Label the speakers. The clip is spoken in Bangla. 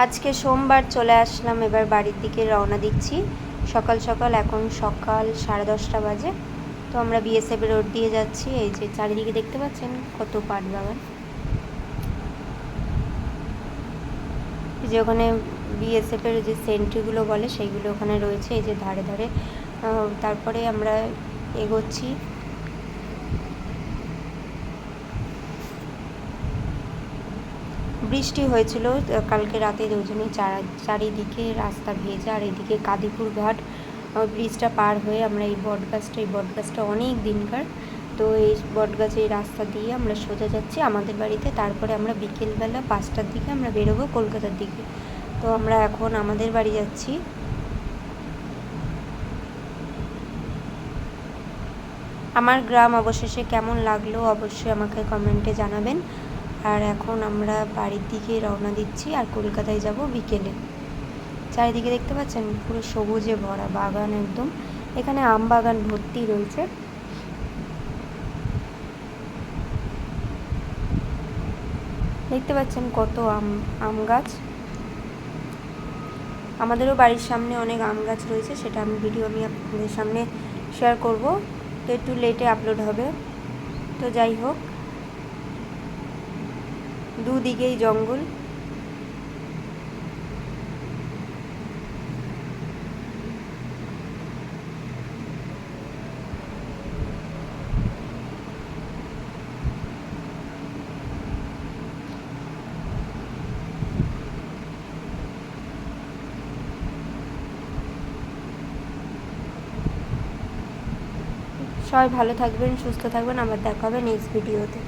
Speaker 1: আজকে সোমবার চলে আসলাম, এবার বাড়ির দিকে রওনা দিচ্ছি। সকাল সকাল এখন সকাল সাড়ে দশটা বাজে। তো আমরা বিএসএফ রোড দিয়ে যাচ্ছি, এই যে চারিদিকে দেখতে পাচ্ছেন কত পাট বাগান। যে ওখানে বিএসএফের যে সেন্ট্রিগুলো বলে, সেইগুলো ওখানে রয়েছে, এই যে ধারে ধারে। তারপরে আমরা এগোচ্ছি বৃষ্টি হয়েছিল, কালকে রাতে ওই জন্যই চারিদিকে রাস্তা ভেজা, আর এদিকে কাদিপুর ঘাট ব্রিজটা পার হয়ে আমরা এই বটগাছটা এই বটগাছটা অনেক দিনকার। তো এই বটগাছ এই রাস্তা দিয়ে আমরা সোজা যাচ্ছি আমাদের বাড়িতে, তারপরে আমরা বিকেলবেলা পাঁচটার দিকে আমরা বেরোবো কলকাতার দিকে। তো আমরা এখন আমাদের বাড়ি যাচ্ছি। আমার গ্রাম অবশেষে কেমন লাগল অবশ্যই আমাকে কমেন্টে জানাবেন। আর এখন আমরা বাড়ির দিকে রওনা দিচ্ছি আর কলকাতায় যাব বিকেলে। চারিদিকে দেখতে পাচ্ছেন? পুরো সবুজে ভরা বাগান একদম। এখানে আম বাগান ভর্তি রয়েছে। দেখতে পাচ্ছেন কত আম আম গাছ। আমাদেরও বাড়ির সামনে অনেক আম গাছ রয়েছে, সেটা আমি ভিডিও আমি আপনাদের সামনে শেয়ার করব। তো একটু লেটে আপলোড হবে। তো যাই হোক দুদিকেই জঙ্গল। সবাই ভালো থাকবেন সুস্থ থাকবেন। আবার দেখা হবে নেক্সট ভিডিওতে